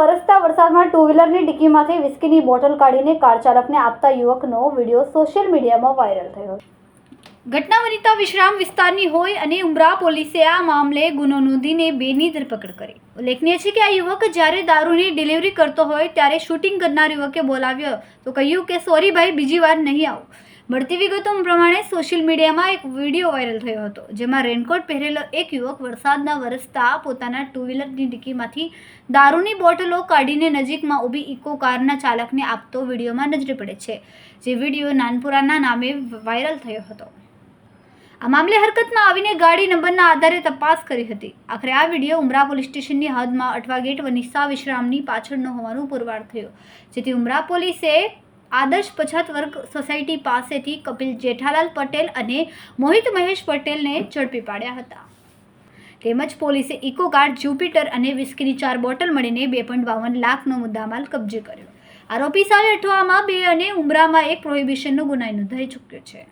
Two વ્હીલરની ડિક્કીમાંથી વિસ્કીની બોટલ કાઢીને કાર ચાલકને આપતા યુવકનો વીડિયો સોશિયલ મીડિયામાં વાયરલ થયો. ઘટના વનિતા વિશ્રામ વિસ્તારની હોય અને ઉમરા પોલીસે આ મામલે ગુનો નોંધીને બેની ધરપકડ કરી. ઉલ્લેખનીય છે કે આ યુવક જ્યારે દારૂની ડિલિવરી કરતો હોય ત્યારે શૂટિંગ કરનાર યુવકે બોલાવ્યો તો કહ્યું કે, સોરી ભાઈ, બીજી વાર નહીં આવું. મળતી વિગતો પ્રમાણે સોશિયલ મીડિયામાં એક વીડિયો વાયરલ થયો હતો, જેમાં રેનકોટ પહેરેલો એક યુવક વરસાદના વરસતા પોતાના ટુ વ્હીલરની ડિક્કીમાંથી દારૂની બોટલો કાઢીને નજીકમાં ઊભી ઇકો કારના ચાલકને આપતો વિડીયોમાં નજરે પડે છે, જે વીડિયો નાનપુરાના નામે વાયરલ થયો હતો. આ મામલે હરકતમાં આવીને ગાડી નંબરના આધારે તપાસ કરી હતી. આખરે આ વીડિયો ઉમરા પોલીસ સ્ટેશનની હદમાં અઠવા ગેટ વનિષ્ઠા વિશ્રામની પાછળનો હોવાનું પુરવાર થયો, જેથી ઉમરા પોલીસે આદર્શ પછાત વર્ગ સોસાયટી પાસેથી કપિલ જેઠાલાલ પટેલ અને મોહિત મહેશ પટેલને ઝડપી પાડ્યા હતા. તેમજ પોલીસે ઇકો ગાર્ડ જ્યુપિટર અને વિસ્કીની ચાર બોટલ મળીને બે પોઈન્ટ બાવન લાખનો મુદ્દામાલ કબજે કર્યો. આરોપી સામે અઠવામાં બે અને ઉમરામાં એક પ્રોહિબિશનનો ગુનાઈ નોંધાઈ ચૂક્યો છે.